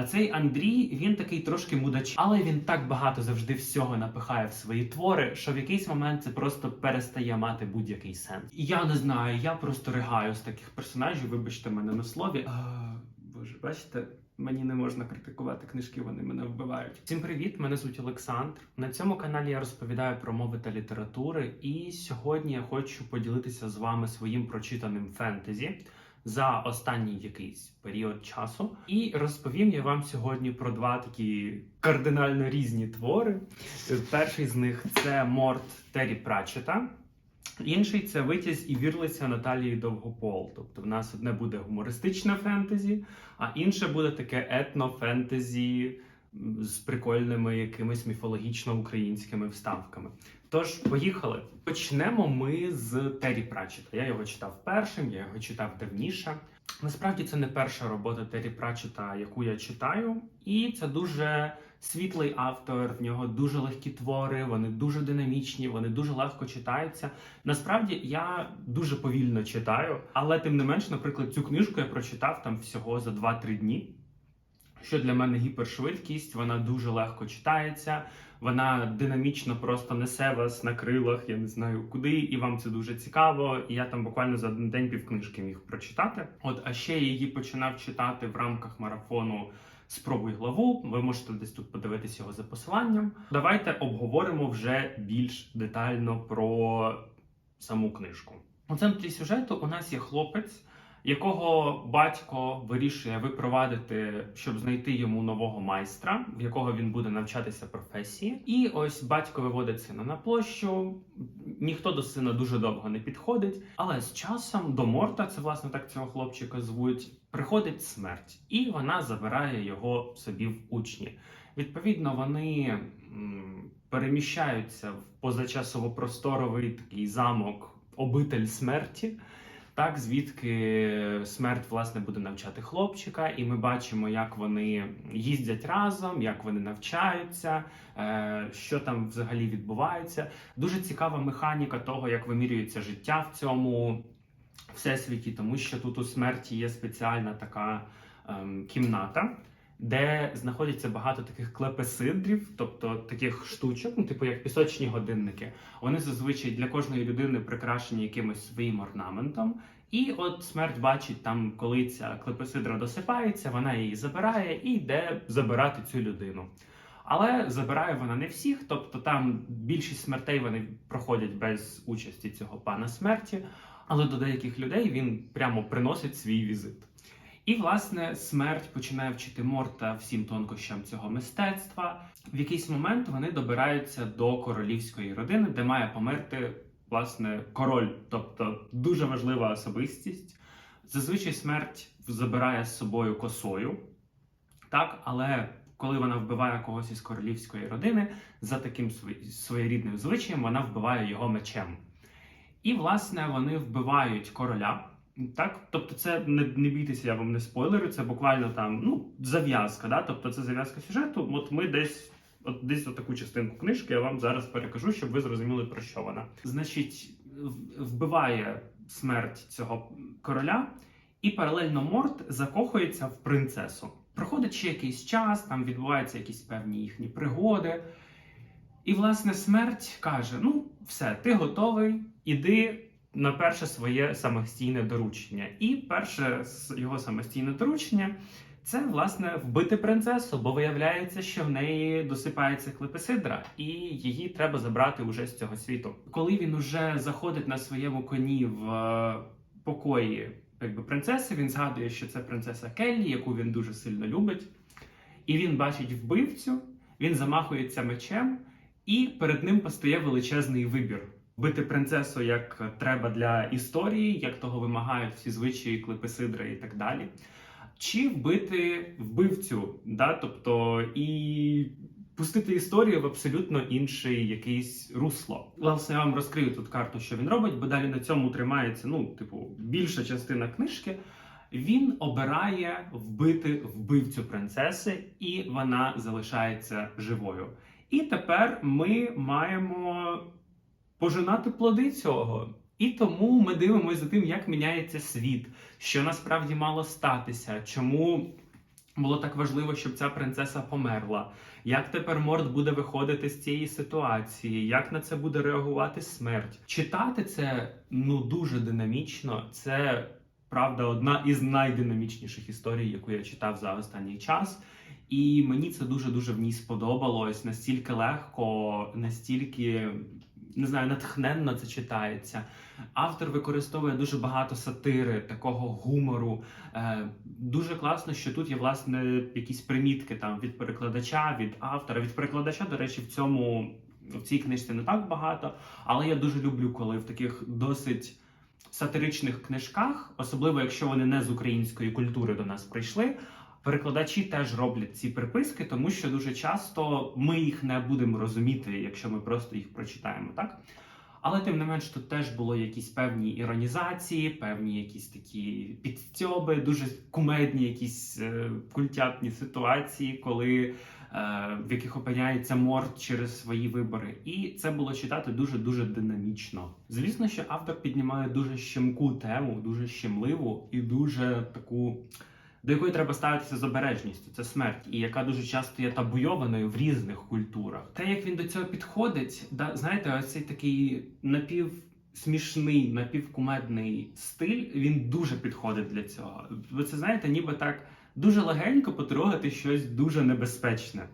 А цей Андрій він такий трошки мудач, але він так багато завжди всього напихає в свої твори, що в якийсь момент це просто перестає мати будь-який сенс. І я не знаю, я просто ригаю з таких персонажів. Вибачте мене на слові. А, боже, бачите. Мені не можна критикувати книжки, вони мене вбивають. Всім привіт! Мене звуть Олександр. На цьому каналі я розповідаю про мови та літератури. І сьогодні я хочу поділитися з вами своїм прочитаним фентезі за останній якийсь період часу. І розповім я вам сьогодні про два такі кардинально різні твори. Перший з них це Морт Террі Прачета. Інший це витязь і вірлиця Наталії Довгопол. Тобто в нас одне буде гумористичне фентезі, а інше буде таке етно-фентезі з прикольними якимись міфологічно-українськими вставками. Тож, поїхали. Почнемо ми з Террі Пратчета. Я його читав першим, я його читав давніше. Насправді це не перша робота Террі Пратчета, яку я читаю, і це дуже світлий автор. В нього дуже легкі твори, вони дуже динамічні, вони дуже легко читаються. Насправді я дуже повільно читаю, але тим не менш, наприклад, цю книжку я прочитав там всього за 2-3 дні. Що для мене гіпершвидкість, вона дуже легко читається, вона динамічно просто несе вас на крилах, я не знаю куди, і вам це дуже цікаво. І я там буквально за один день півкнижки міг прочитати. От, а ще я її починав читати в рамках марафону Спробуй главу. Ви можете десь тут подивитися його за посиланням. Давайте обговоримо вже більш детально про саму книжку. У центрі сюжету у нас є хлопець якого батько вирішує випровадити, щоб знайти йому нового майстра, в якого він буде навчатися професії. І ось батько виводить сина на площу. Ніхто до сина дуже довго не підходить, але з часом до Морта, це власне так цього хлопчика звуть, приходить смерть, і вона забирає його собі в учні. Відповідно, вони переміщаються в позачасово-просторовий такий замок, обитель смерті. Так, звідки смерть власне буде навчати хлопчика, і ми бачимо, як вони їздять разом, як вони навчаються, е, що там взагалі відбувається. Дуже цікава механіка того, як вимірюється життя в цьому всесвіті, тому що тут у смерті є спеціальна така ем, кімната. Де знаходяться багато таких клепесидрів, тобто таких штучок, ну типу як пісочні годинники. Вони зазвичай для кожної людини прикрашені якимось своїм орнаментом. І от смерть бачить там, коли ця клепесидра досипається, вона її забирає і йде забирати цю людину. Але забирає вона не всіх, тобто там більшість смертей вони проходять без участі цього пана смерті. Але до деяких людей він прямо приносить свій візит. І, власне, смерть починає вчити Морта всім тонкощам цього мистецтва. В якийсь момент вони добираються до королівської родини, де має померти власне король, тобто дуже важлива особистість. Зазвичай смерть забирає з собою косою, так, але коли вона вбиває когось із королівської родини, за таким своєрідним звичаєм вона вбиває його мечем. І, власне, вони вбивають короля. Так, тобто, це не, не бійтеся, я вам не спойлерю, це буквально там ну, зав'язка. Да? Тобто це зав'язка сюжету. От ми десь от десь таку частинку книжки я вам зараз перекажу, щоб ви зрозуміли про що вона. Значить, вбиває смерть цього короля, і паралельно Морт закохується в принцесу. Проходить ще якийсь час, там відбуваються якісь певні їхні пригоди. І, власне, смерть каже: Ну, все, ти готовий, іди на перше своє самостійне доручення. І перше його самостійне доручення це власне вбити принцесу, бо виявляється, що в неї досипається клепесидра, і її треба забрати уже з цього світу. Коли він уже заходить на своєму коні в е, покої якби принцеси, він згадує, що це принцеса Келлі, яку він дуже сильно любить. І він бачить вбивцю, він замахується мечем, і перед ним постає величезний вибір бити принцесу як треба для історії, як того вимагають всі звичаї, клепесидри і так далі. Чи вбити вбивцю, да? тобто і пустити історію в абсолютно інший якийсь русло. Власне, я вам розкрию тут карту, що він робить, бо далі на цьому тримається ну, типу, більша частина книжки. Він обирає вбити вбивцю принцеси, і вона залишається живою. І тепер ми маємо пожинати плоди цього. І тому ми дивимося за тим, як міняється світ, що насправді мало статися, чому було так важливо, щоб ця принцеса померла. Як тепер Морд буде виходити з цієї ситуації? Як на це буде реагувати смерть? Читати це ну дуже динамічно. Це правда одна із найдинамічніших історій, яку я читав за останній час. І мені це дуже дуже в ній сподобалось. Настільки легко, настільки не знаю, натхненно це читається. Автор використовує дуже багато сатири, такого гумору. Е, дуже класно, що тут є власне якісь примітки там від перекладача, від автора. Від перекладача, до речі, в цьому в цій книжці не так багато, але я дуже люблю, коли в таких досить сатиричних книжках, особливо якщо вони не з української культури до нас прийшли. Перекладачі теж роблять ці приписки, тому що дуже часто ми їх не будемо розуміти, якщо ми просто їх прочитаємо, так? Але тим не менш, тут теж було якісь певні іронізації, певні якісь такі підстьоби, дуже кумедні, якісь е, культятні ситуації, коли е, в яких опиняється морд через свої вибори. І це було читати дуже дуже динамічно. Звісно, що автор піднімає дуже щемку тему, дуже щемливу і дуже таку до якої треба ставитися з обережністю, це смерть, і яка дуже часто є табуйованою в різних культурах. Те, як він до цього підходить, да, знаєте, ось цей такий напів. Смішний, напівкумедний стиль, він дуже підходить для цього. Ви це знаєте, ніби так дуже легенько потрогати щось дуже небезпечне.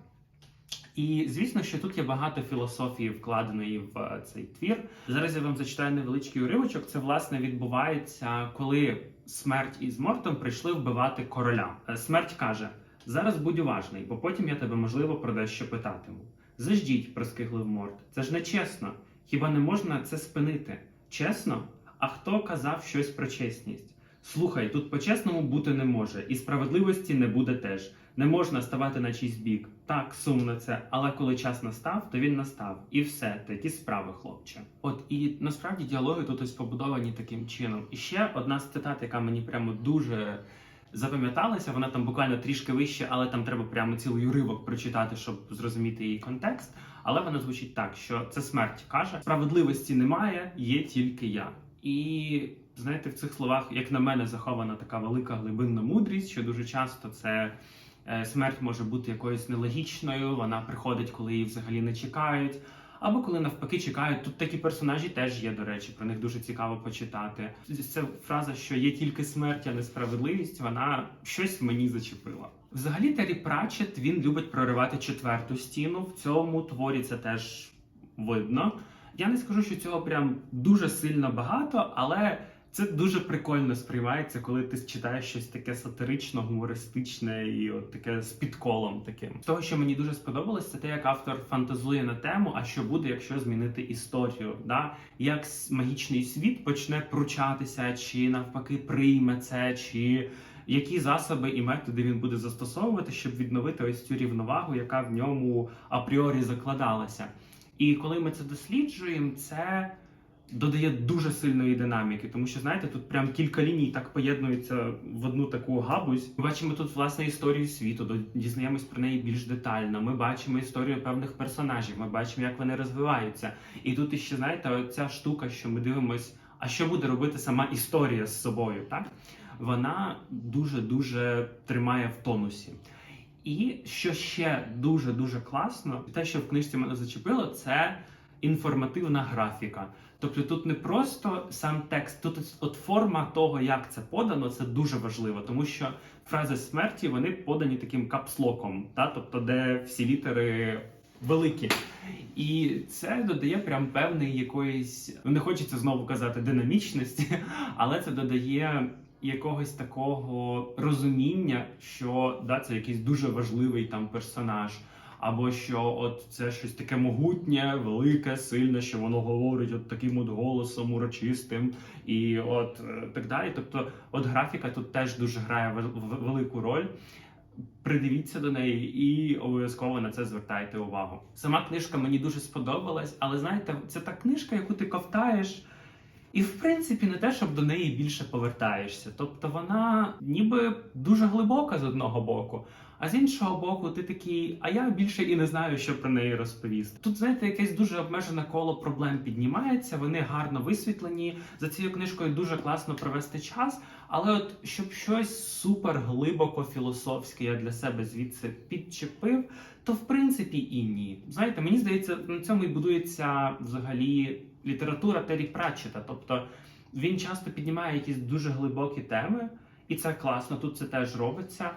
І звісно, що тут є багато філософії вкладеної в е, цей твір. Зараз я вам зачитаю невеличкий уривочок. Це власне відбувається, коли смерть із Мортом прийшли вбивати короля. Е, Смерть каже: зараз будь уважний, бо потім я тебе можливо про дещо питатиму. Заждіть, проскиглив Морт. Це ж не чесно. Хіба не можна це спинити? Чесно? А хто казав щось про чесність? Слухай, тут по-чесному бути не може, і справедливості не буде теж. Не можна ставати на чийсь бік. Так, сумно це, але коли час настав, то він настав. І все, такі справи, хлопче. От і насправді діалоги тут ось побудовані таким чином. І ще одна з цитат, яка мені прямо дуже запам'яталася. Вона там буквально трішки вище, але там треба прямо цілий уривок прочитати, щоб зрозуміти її контекст. Але вона звучить так, що це смерть каже: справедливості немає, є тільки я. І знаєте, в цих словах, як на мене, захована така велика глибинна мудрість, що дуже часто це. Е, Смерть може бути якоюсь нелогічною, вона приходить, коли її взагалі не чекають, або коли навпаки чекають. Тут такі персонажі теж є, до речі, про них дуже цікаво почитати. Ця фраза, що є тільки смерть, а не справедливість, вона щось мені зачепила. Взагалі, Террі Пратчет, він любить проривати четверту стіну. В цьому творі це теж видно. Я не скажу, що цього прям дуже сильно багато, але. Це дуже прикольно сприймається, коли ти читаєш щось таке сатирично, гумористичне і от таке з підколом таким. Того, що мені дуже сподобалось, це те, як автор фантазує на тему, а що буде, якщо змінити історію, да як магічний світ почне пручатися, чи навпаки прийме це, чи які засоби і методи він буде застосовувати, щоб відновити ось цю рівновагу, яка в ньому апріорі закладалася. І коли ми це досліджуємо, це додає дуже сильної динаміки, тому що знаєте, тут прям кілька ліній так поєднуються в одну таку габузь. Ми бачимо тут власне історію світу, дізнаємось про неї більш детально. Ми бачимо історію певних персонажів, ми бачимо, як вони розвиваються. І тут іще знаєте, ця штука, що ми дивимось, а що буде робити сама історія з собою, так вона дуже дуже тримає в тонусі. І що ще дуже дуже класно, те, що в книжці мене зачепило, це інформативна графіка. Тобто тут не просто сам текст, тут от форма того, як це подано, це дуже важливо, тому що фрази смерті вони подані таким капслоком, та? тобто де всі літери великі. І це додає прям певний якоїсь, ну не хочеться знову казати динамічності, але це додає якогось такого розуміння, що да, це якийсь дуже важливий там персонаж. Або що от це щось таке могутнє, велике, сильне, що воно говорить от таким от голосом урочистим, і от е, так далі. Тобто, от графіка тут теж дуже грає велику роль. Придивіться до неї і обов'язково на це звертайте увагу. Сама книжка мені дуже сподобалась, але знаєте, це та книжка, яку ти ковтаєш. І в принципі не те, щоб до неї більше повертаєшся. Тобто вона ніби дуже глибока з одного боку, А з іншого боку, ти такий, а я більше і не знаю, що про неї розповісти. Тут, знаєте, якесь дуже обмежене коло проблем піднімається, вони гарно висвітлені. За цією книжкою дуже класно провести час. Але от щоб щось супер глибоко філософське я для себе звідси підчепив, то в принципі і ні. Знаєте, мені здається, на цьому і будується взагалі література Террі Пратчета. Тобто він часто піднімає якісь дуже глибокі теми, і це класно, тут це теж робиться.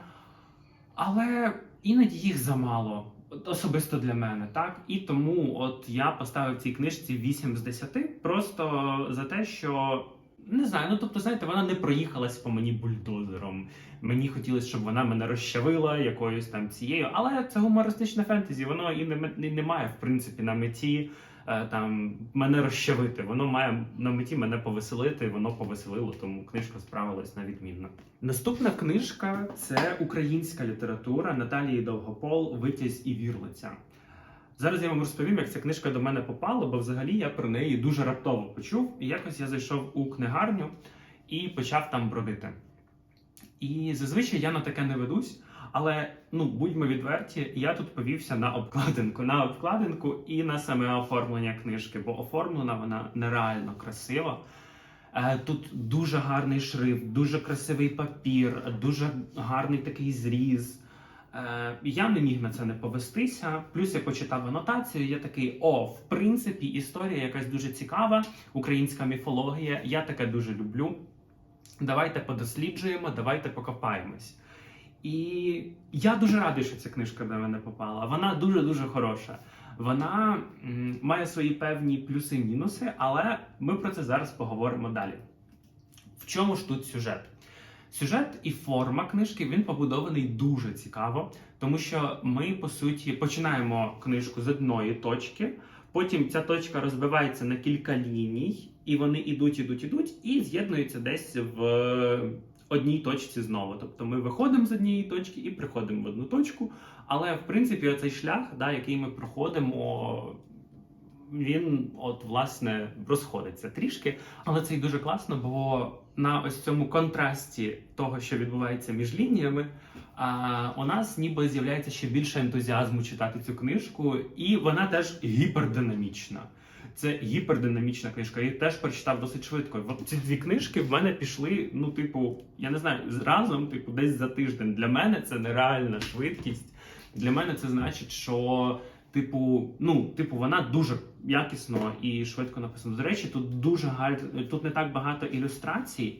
Але іноді їх замало. Особисто для мене, так і тому, от я поставив цій книжці 8 з 10, просто за те, що не знаю, ну тобто, знаєте, вона не проїхалась по мені бульдозером. Мені хотілося, щоб вона мене розчавила якоюсь там цією, але це гумористичне фентезі, воно і не, і не має, в принципі, на меті там мене розчавити. Воно має на меті мене повеселити, воно повеселило, тому книжка справилась на відмінно. Наступна книжка це українська література Наталії Довгопол Витязь і вірлиця. Зараз я вам розповім, як ця книжка до мене попала, бо взагалі я про неї дуже раптово почув. І якось я зайшов у книгарню і почав там бродити. І зазвичай я на таке не ведусь, але ну будьмо відверті, я тут повівся на обкладинку, на обкладинку і на саме оформлення книжки, бо оформлена вона нереально красиво. Е, Тут дуже гарний шрифт, дуже красивий папір, дуже гарний такий зріз. Е, Я не міг на це не повестися. Плюс я почитав анотацію. Я такий: о, в принципі, історія якась дуже цікава, українська міфологія. Я таке дуже люблю. Давайте подосліджуємо, давайте покопаємось. І я дуже радий, що ця книжка до мене попала. Вона дуже дуже хороша. Вона має свої певні плюси і мінуси, але ми про це зараз поговоримо далі. В чому ж тут сюжет? Сюжет і форма книжки він побудований дуже цікаво, тому що ми по суті починаємо книжку з одної точки. Потім ця точка розбивається на кілька ліній, і вони ідуть, ідуть, ідуть, і з'єднуються десь в одній точці знову. Тобто ми виходимо з однієї точки і приходимо в одну точку. Але в принципі, оцей шлях, да, який ми проходимо, він от власне розходиться трішки. Але це й дуже класно, бо на ось цьому контрасті того, що відбувається між лініями, а, у нас ніби з'являється ще більше ентузіазму читати цю книжку, і вона теж гіпердинамічна. Це гіпердинамічна книжка. Я теж прочитав досить швидко. От ці дві книжки в мене пішли, ну, типу, я не знаю, разом, типу, десь за тиждень. Для мене це нереальна швидкість. Для мене це значить, що. Типу, ну, типу, вона дуже якісно і швидко написана. До речі, тут дуже гар... тут не так багато ілюстрацій,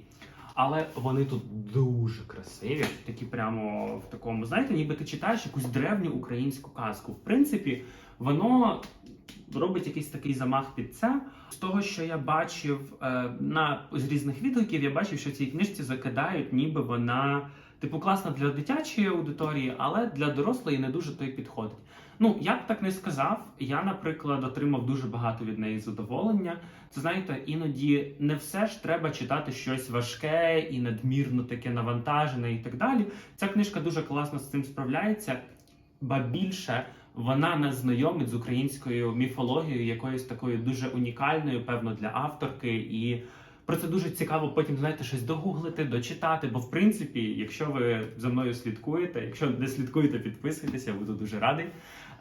але вони тут дуже красиві. Такі прямо в такому, знаєте, ніби ти читаєш якусь древню українську казку. В принципі, воно робить якийсь такий замах під це. З того, що я бачив е, на з різних відгуків, я бачив, що цій книжці закидають, ніби вона типу класна для дитячої аудиторії, але для дорослої не дуже то й підходить. Ну, я б так не сказав. Я, наприклад, отримав дуже багато від неї задоволення. Це знаєте, іноді не все ж треба читати щось важке і надмірно таке навантажене, і так далі. Ця книжка дуже класно з цим справляється, ба більше вона нас знайомить з українською міфологією, якоюсь такою дуже унікальною, певно, для авторки. І про це дуже цікаво потім знаєте щось догуглити, дочитати. Бо в принципі, якщо ви за мною слідкуєте, якщо не слідкуєте, підписуйтеся, я буду дуже радий.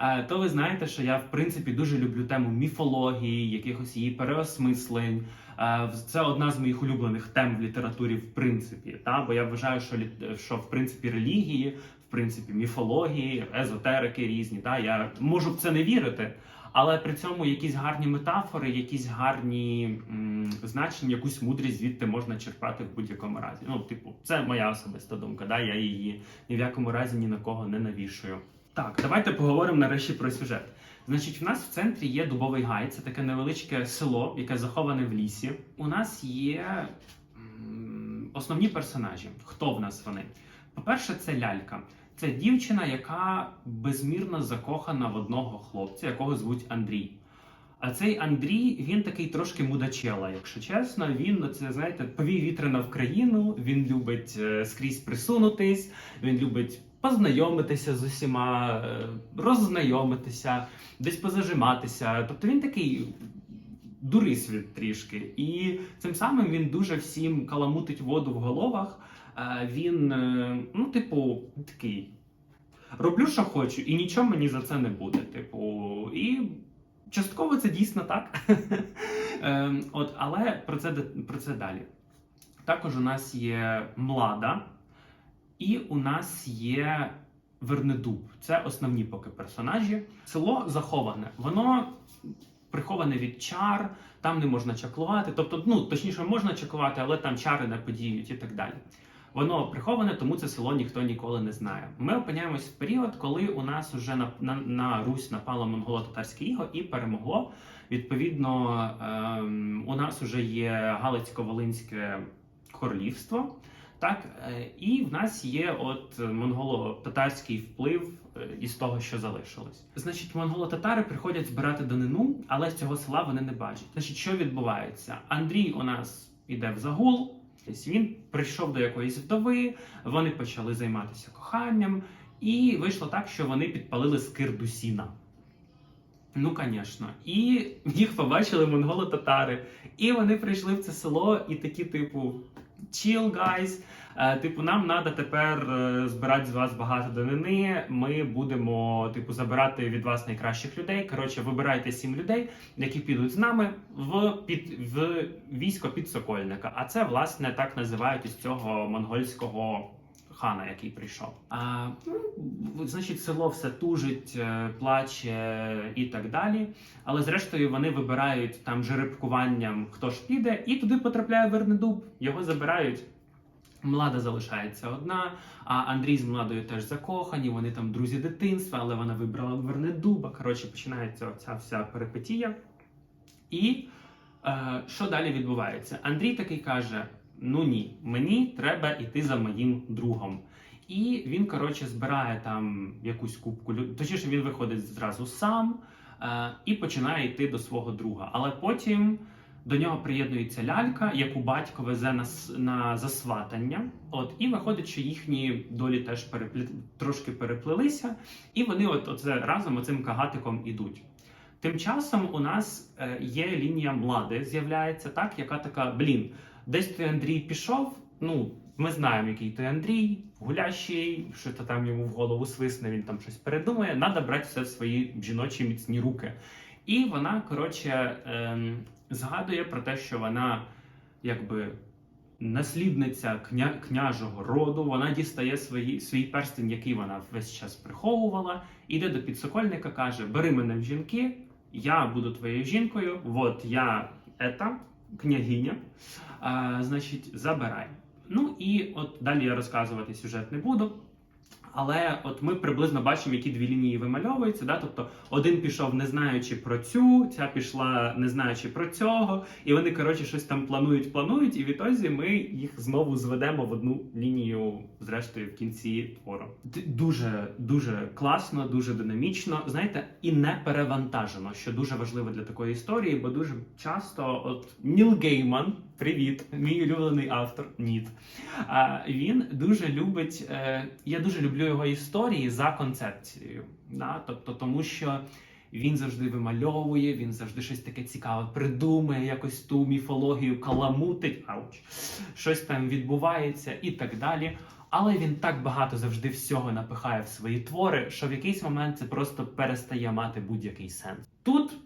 Е, То ви знаєте, що я в принципі дуже люблю тему міфології, якихось її переосмислень. Е, Це одна з моїх улюблених тем в літературі, в принципі. Та бо я вважаю, що що в принципі релігії, в принципі, міфології, езотерики різні. Та я можу в це не вірити, але при цьому якісь гарні метафори, якісь гарні м, значення, якусь мудрість звідти можна черпати в будь-якому разі. Ну, типу, це моя особиста думка. Да? Я її ні в якому разі ні на кого не навішую. Так, давайте поговоримо нарешті про сюжет. Значить, в нас в центрі є дубовий гай, це таке невеличке село, яке заховане в лісі. У нас є основні персонажі. Хто в нас вони? По-перше, це лялька. Це дівчина, яка безмірно закохана в одного хлопця, якого звуть Андрій. А цей Андрій, він такий трошки мудачела, якщо чесно. Він це знаєте, повій вітрина в країну. Він любить е, скрізь присунутись, він любить познайомитися з усіма, е, роззнайомитися, десь позажиматися. Тобто він такий дурисвіт трішки. І цим самим він дуже всім каламутить воду в головах. Е, Він, е, ну, типу, такий роблю, що хочу, і нічого мені за це не буде. Типу, і частково це дійсно так. От, але про це, про це далі. Також у нас є млада, і у нас є Вернедуб. Це основні поки персонажі. Село заховане, воно приховане від чар, там не можна чаклувати. Тобто, ну точніше, можна чаклувати, але там чари не подіють і так далі. Воно приховане, тому це село ніхто ніколи не знає. Ми опиняємось в період, коли у нас вже на, на, на Русь напало монголо-татарське іго і перемогло. Відповідно, ем, у нас вже є Галицько-Волинське королівство. Так, е, і в нас є от монголо-татарський вплив е, із того, що залишилось. Значить, монголо-татари приходять збирати данину, але з цього села вони не бачать. Значить, що відбувається? Андрій у нас іде в загул. Він прийшов до якоїсь вдови, вони почали займатися коханням, і вийшло так, що вони підпалили скирду сіна. Ну, звісно. І їх побачили монголо-татари. І вони прийшли в це село і такі, типу, chill, guys. Е, Типу, нам треба тепер е, збирати з вас багато данини. Ми будемо, типу, забирати від вас найкращих людей. Коротше, вибирайте сім людей, які підуть з нами в під в військо підсокольника. А це власне так називають із цього монгольського хана, який прийшов. А, ну, значить, село все тужить, е, плаче і так далі. Але зрештою вони вибирають там жеребкуванням, хто ж піде, і туди потрапляє Вернедуб. Його забирають. Млада залишається одна, а Андрій з младою теж закохані. Вони там друзі дитинства, але вона вибрала Вернедуба. Коротше, починається ця вся перипетія. І е, що далі відбувається? Андрій такий каже: Ну ні, мені треба йти за моїм другом. І він, коротше, збирає там якусь кубку. Точніше, він виходить зразу сам е, і починає йти до свого друга. Але потім до нього приєднується лялька, яку батько везе на, на засватання. От, і виходить, що їхні долі теж переплі... трошки переплилися, і вони от оце разом оцим кагатиком ідуть. Тим часом у нас е, є лінія млади, з'являється так, яка така: блін, десь той Андрій пішов. Ну, ми знаємо, який той Андрій, гулящий, що то там йому в голову свисне, він там щось передумає. Надо брати все в свої жіночі міцні руки. І вона, коротше, ем, згадує про те, що вона якби наслідниця кня, княжого роду. Вона дістає свої, свій перстень, який вона весь час приховувала, іде до підсокольника, каже: Бери мене в жінки, я буду твоєю жінкою. От я ета, княгиня. Значить, забирай. Ну і от далі я розказувати сюжет не буду. Але от ми приблизно бачимо, які дві лінії вимальовуються. Да? Тобто один пішов не знаючи про цю, ця пішла не знаючи про цього, і вони коротше щось там планують, планують, і відтоді ми їх знову зведемо в одну лінію, зрештою, в кінці твору. Дуже дуже класно, дуже динамічно. Знаєте, і не перевантажено, що дуже важливо для такої історії, бо дуже часто, от Ніл Гейман, привіт, мій улюблений автор, Ніт. А, він дуже любить. Е, я дуже люблю його історії за концепцією. Да? Тобто, тому що він завжди вимальовує, він завжди щось таке цікаве придумує, якось ту міфологію каламутить, ауч, щось там відбувається і так далі. Але він так багато завжди всього напихає в свої твори, що в якийсь момент це просто перестає мати будь-який сенс.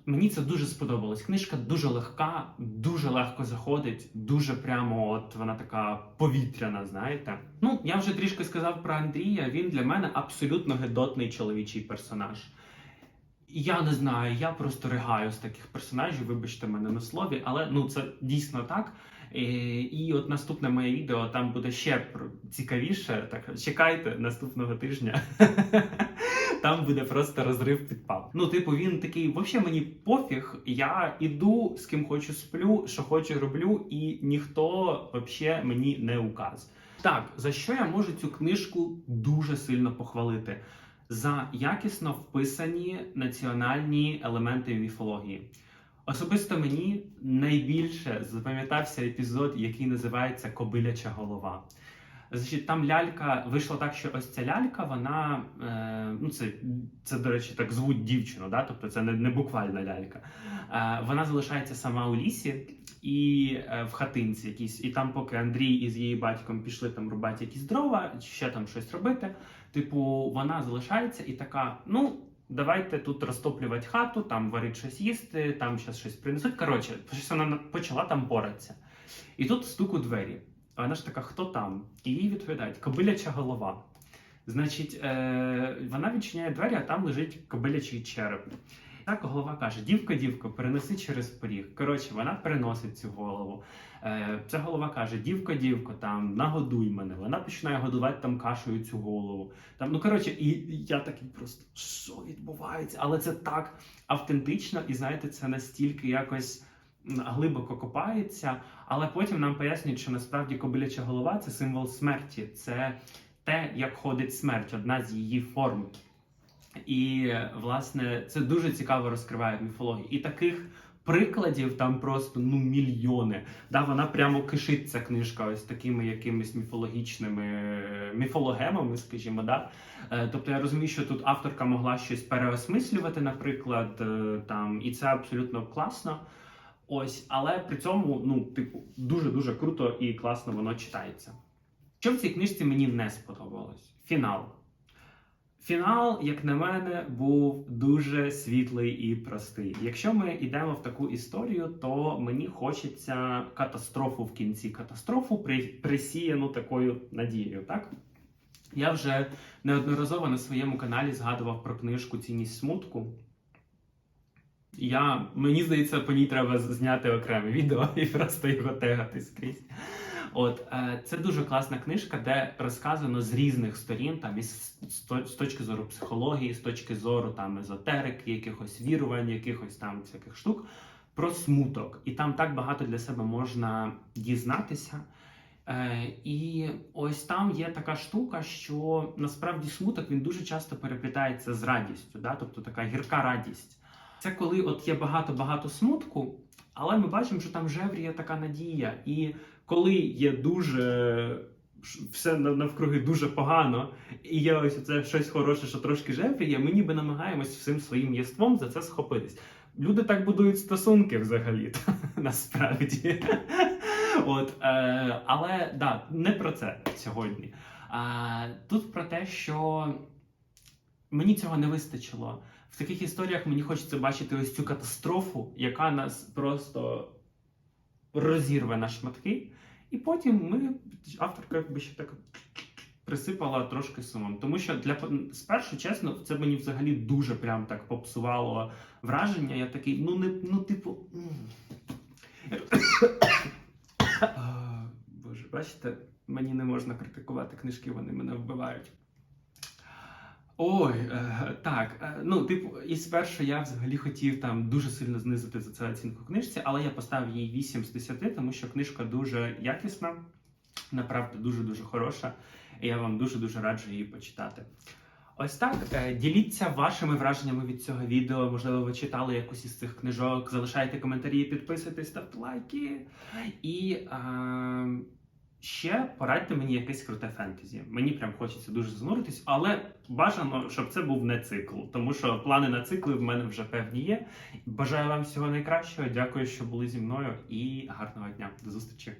Мені це дуже сподобалось. Книжка дуже легка, дуже легко заходить, дуже прямо от вона така повітряна, знаєте. Ну, я вже трішки сказав про Андрія. Він для мене абсолютно гедотний чоловічий персонаж. Я не знаю, я просто ригаю з таких персонажів, вибачте мене на слові, але ну це дійсно так. Е, І от наступне моє відео там буде ще цікавіше. Так чекайте наступного тижня. Там буде просто розрив підпал. Ну, типу, він такий, взагалі мені пофіг. Я іду з ким хочу сплю, що хочу роблю, і ніхто взагалі мені не указ. Так, за що я можу цю книжку дуже сильно похвалити? За якісно вписані національні елементи міфології. Особисто мені найбільше запам'ятався епізод, який називається Кобиляча голова. Значить, там лялька вийшло так, що ось ця лялька, вона е, ну це, це до речі, так звуть дівчину, да? тобто це не, не буквальна лялька. Е, вона залишається сама у лісі і е, в хатинці якійсь. І там, поки Андрій із її батьком пішли там рубати якісь дрова, ще там щось робити. Типу, вона залишається і така: ну. Давайте тут розтоплювати хату, там варити щось їсти, там зараз щось принесуть. Коротше, щось вона почала там поратися. І тут стук у двері. Вона ж така, хто там? І їй відповідають: кобиляча голова. Значить, е, вона відчиняє двері, а там лежить кобилячий череп. Так голова каже: Дівко, дівко, перенеси через поріг. Коротше, вона переносить цю голову. Е, ця голова каже: Дівко, дівко, там нагодуй мене. Вона починає годувати там кашею цю голову. Там, ну коротше, і я такий просто що відбувається? Але це так автентично, і знаєте, це настільки якось глибоко копається. Але потім нам пояснюють, що насправді кобиляча голова це символ смерті, це те, як ходить смерть, одна з її форм. І власне це дуже цікаво розкриває міфологію. І таких прикладів там просто ну мільйони. Да, вона прямо кишить ця книжка ось такими якимись міфологічними е, міфологемами, скажімо, да. Е, Тобто я розумію, що тут авторка могла щось переосмислювати, наприклад, е, там, і це абсолютно класно. Ось, але при цьому, ну, типу, дуже дуже круто і класно воно читається. Що в цій книжці мені не сподобалось? Фінал. Фінал, як на мене, був дуже світлий і простий. Якщо ми йдемо в таку історію, то мені хочеться катастрофу в кінці. Катастрофу присіяну такою надією. Так я вже неодноразово на своєму каналі згадував про книжку Цінність смутку. Я, мені здається, по ній треба зняти окреме відео і просто його тегати скрізь. От е, це дуже класна книжка, де розказано з різних сторін, там із з точки зору психології, з точки зору там езотерики, якихось вірувань, якихось там всяких штук про смуток. І там так багато для себе можна дізнатися. Е, і ось там є така штука, що насправді смуток він дуже часто переплітається з радістю, да? тобто така гірка радість. Це коли от є багато-багато смутку, але ми бачимо, що там жевріє така надія. І коли є дуже все навкруги дуже погано, і є ось це щось хороше, що трошки жевріє, ми ніби намагаємось всім своїм єством за це схопитись. Люди так будують стосунки взагалі, насправді. От, е, але да, не про це сьогодні. А, тут про те, що мені цього не вистачило. В таких історіях мені хочеться бачити ось цю катастрофу, яка нас просто розірве на шматки. І потім ми, авторка якби ще так присипала трошки сумом. Тому що для спершу, чесно, це мені взагалі дуже прям так попсувало враження. Я такий, ну не ну, типу. Боже, бачите, мені не можна критикувати книжки, вони мене вбивають. Ой, е, так. е, ну, типу, і спершу я взагалі хотів там дуже сильно знизити за це оцінку книжці, але я поставив їй 8 з 10, тому що книжка дуже якісна, направду дуже-дуже хороша, і я вам дуже-дуже раджу її почитати. Ось так. е, Діліться вашими враженнями від цього відео. Можливо, ви читали якусь із цих книжок. Залишайте коментарі, підписуйтесь, ставте лайки. І е, ще порадьте мені якесь круте фентезі. Мені прям хочеться дуже зануритись, але бажано, щоб це був не цикл, тому що плани на цикли в мене вже певні є. Бажаю вам всього найкращого. Дякую, що були зі мною, і гарного дня. До зустрічі.